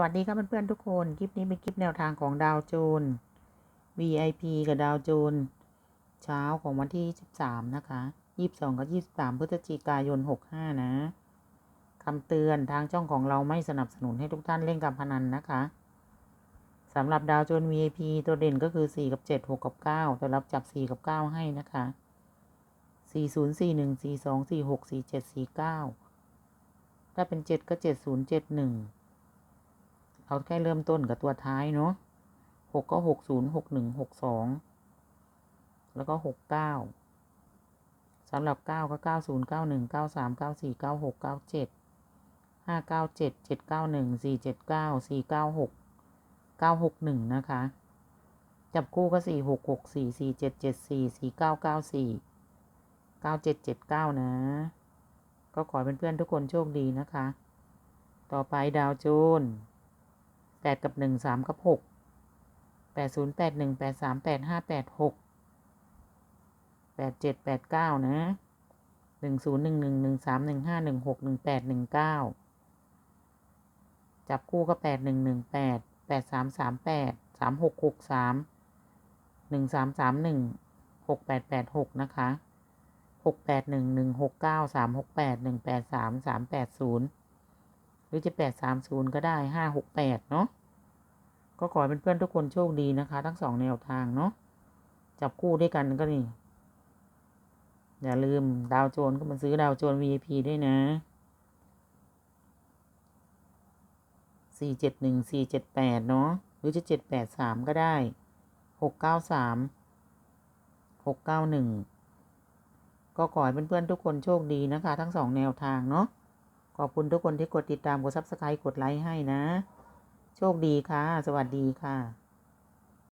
วัสดีครับเพื่อนๆทุกคน คลิปนี้เป็นคลิปแนวทางของดาวโจน VIP กับดาวโจน เช้าของวันที่ 23 นะคะ 22 กับ 23 พฤศจิกายน 65 นะคำเตือนทางช่องของเราไม่สนับสนุนให้ทุกท่านเล่นการพนันนะคะสำหรับดาวโจน VIP ตัวเด่นก็คือ 4 กับ 7 6 กับ9แต่รับจับ 4 กับ 9 ให้นะคะ 40 41 42 46 47 49 ถ้าเป็น 7 ก็ 70 71 เอาแค่เริ่มต้นกับตัวท้ายเนาะหกก็หกศูนย์หกหนึ่งหกสองแล้วก็หกเก้าสำหรับเก้าก็เก้าศูนย์เก้าหนึ่งเก้าสามเก้าสี่เก้าหกเก้าเจ็ดห้าเก้าเจ็ดเจ็ดเก้าหนึ่งสี่เจ็ดเก้าสี่เก้าหกเก้าหกหนึ่งนะคะ จับคู่ก็สี่หกหกสี่สี่เจ็ดเจ็ดสี่สี่เก้าเก้าสี่เก้าเจ็ดเจ็ดเก้านะ ก็ขอเป็นเพื่อนทุกคนโชคดีนะคะ ต่อไปดาวโจน แปดกับหนึ่งสามกับหกแปดศูนย์แปดหนึ่งแปดสามแปดห้าแปดหกแปดเจ็ดแปดเก้านะหนึ่งศูนย์หนึ่งหนึ่งหนึ่งสามหนึ่งห้าหนึ่งหกหนึ่งแปดหนึ่งเก้าจับคู่ก็แปดหนึ่งหนึ่งแปดแปดสามสามแปดสามหกหกสามหนึ่งสามสามหนึ่งหกแปดแปดหกนะคะหกแปดหนึ่งหนึ่งหกเก้าสามหกแปดหนึ่งแปดสามสามแปดศูนย์ รือจะแปดสามศูนย์ก็ได้ห้าหกแปดเนาะก็ขอเป็นเพื่อนทุกคนโชคดีนะคะ ทั้งสองแนวทางเนาะจับคู่ด้วยกันก็นี่ อย่าลืมดาวโจนก็มาซื้อดาวโจน VIP ด้วยนะสี่เจ็ดหนึ่งสี่เจ็ดแปดเนาะหรือจะเจ็ดแปดสามก็ได้หกเก้าสามหกเก้าหนึ่งก็ขอให้เพื่อนๆทุกคนโชคดีนะคะ ทั้งสองแนวทางเนาะ ขอบคุณทุกคนที่กดติดตาม กดซับสไครต์กดไลค์ให้นะ โชคดีค่ะ สวัสดีค่ะ